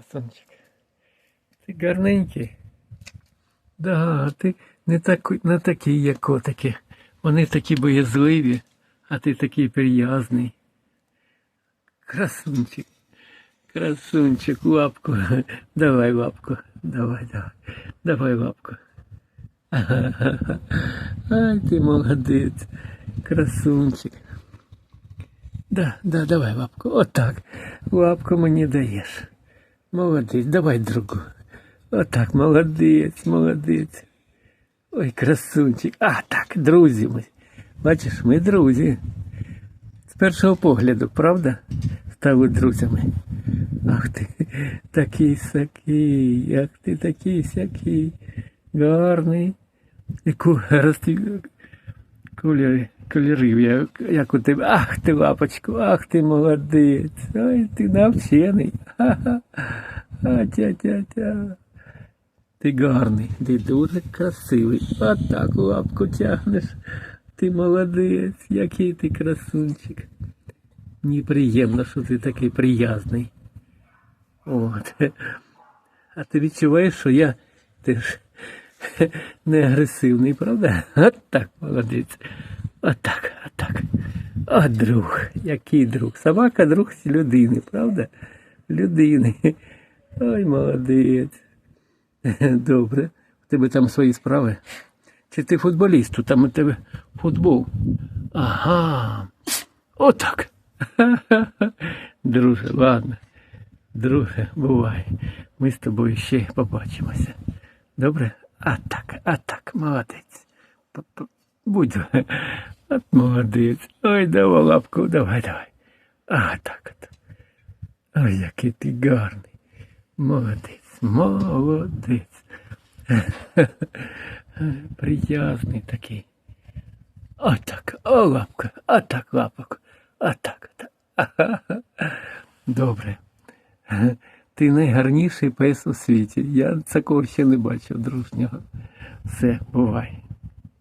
Красунчик. Ти гарненький. Да, ти не, так, не такий, як котики. Вони такі боязливі, а ти такий приязний. Красунчик. Красунчик, лапку. Давай лапку. Давай, давай. Давай лапку. Ай, ти молодець. Красунчик. Да, да, давай лапку. Отак. Лапку мені даєш. Молодець, давай другу. Отак, молодець, молодець. Ой, красунчик. А, так, друзі ми. Бачиш, ми друзі. З першого погляду, правда? Стали друзями. Ах ти, такий сякий, ах ти такий сякий, гарний. І ку- кольори, кольорів, як, як у тебе. Ах ти, лапочку, ах ти молодець. Ой, ти навчений. А, тя-тя-тя. Ти гарний, ти дуже красивий. Отак лапку тягнеш. Ти молодець, який ти красунчик. Мені приємно, що ти такий приязний. От. А ти відчуваєш, що я теж не агресивний, правда? От так, молодець. Отак, отак. О, друг, який друг. Собака друг людини, правда? Людини. Ой, молодець. Добре. У тебе там свої справи. Чи ти футболіст? Там у тебе футбол. Ага. Отак. Друже, ладно. Друже, бувай. Ми з тобою ще побачимося. Добре? А так, а так, молодець. Будь. От молодець. Ой, давай лапку, давай, давай. А так от. Ой, який ти гарний. Молодець, молодець. Приязний такий. Отак, о, лапка, отак, лапок, отак. отак. Добре. Ти найгарніший пес у світі. Я такого ще не бачив дружнього. Все, бувай.